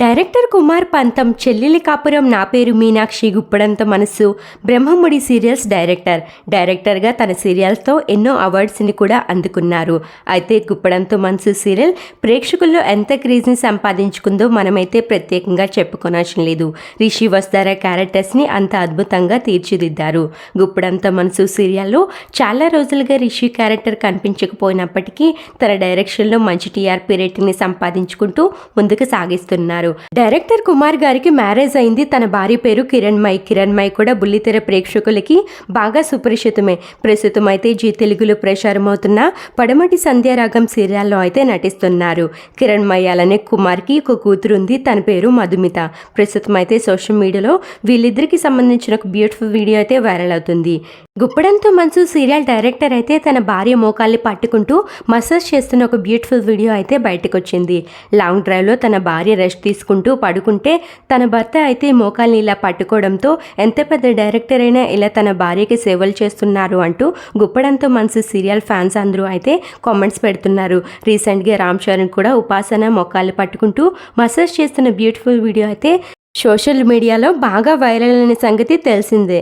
Director Kumar పంతం చెల్లెలి కాపురం నా పేరు మీనాక్షి గుప్పడంత మనసు బ్రహ్మముడి సీరియల్స్ డైరెక్టర్. డైరెక్టర్గా తన సీరియల్స్తో ఎన్నో అవార్డ్స్ని కూడా అందుకున్నారు. అయితే గుప్పడంతో మనసు సీరియల్ ప్రేక్షకుల్లో ఎంత క్రేజ్ని సంపాదించుకుందో మనమైతే ప్రత్యేకంగా చెప్పుకోనవసరం లేదు. రిషి వస్తారా క్యారెక్టర్స్ని అంత అద్భుతంగా తీర్చిదిద్దారు. గుప్పడంతో మనసు సీరియల్లో చాలా రోజులుగా రిషి క్యారెక్టర్ కనిపించకపోయినప్పటికీ తన డైరెక్షన్లో మంచి టీఆర్పీ రేటింగ్ని సంపాదించుకుంటూ ముందుకు సాగిస్తున్నారు. డైరెక్టర్ కుమార్ గారికి మ్యారేజ్ అయింది. తన భార్య పేరు కిరణ్ మై. కిరణ్ మై కూడా బుల్లితెర ప్రేక్షకులకి బాగా సుపరిచితమే. ప్రస్తుతం అయితే జీ తెలుగులో ప్రసారమవుతున్న పడమటి సంధ్యారాగం సీరియల్లో అయితే నటిస్తున్నారు. కిరణ్ మై అలానే కుమార్కి ఒక కూతురు ఉంది తన పేరు మధుమిత. ప్రస్తుతం అయితే సోషల్ మీడియాలో వీళ్ళిద్దరికి సంబంధించిన ఒక బ్యూటిఫుల్ వీడియో అయితే వైరల్ అవుతుంది. గుప్పడంతో మనసు సీరియల్ డైరెక్టర్ అయితే తన భార్య మోకాల్ని పట్టుకుంటూ మసాజ్ చేస్తున్న ఒక బ్యూటిఫుల్ వీడియో అయితే బయటకు వచ్చింది లాంగ్ డ్రైవ్లో తన భార్య రెస్ట్ తీసుకుంటూ పడుకుంటే తన భర్త అయితే మోకాల్ని ఇలా పట్టుకోవడంతో ఎంత పెద్ద డైరెక్టర్ అయినా ఇలా తన భార్యకి సేవలు చేస్తున్నారు అంటూ గుప్పడంతో మనసు సీరియల్ ఫ్యాన్స్ అందరూ అయితే కామెంట్స్ పెడుతున్నారు. రీసెంట్గా రామ్ చరణ్ కూడా ఉపాసన మొక్కాలు పట్టుకుంటూ మసాజ్ చేస్తున్న బ్యూటిఫుల్ వీడియో అయితే సోషల్ మీడియాలో బాగా వైరల్ అయిన సంగతి తెలిసిందే.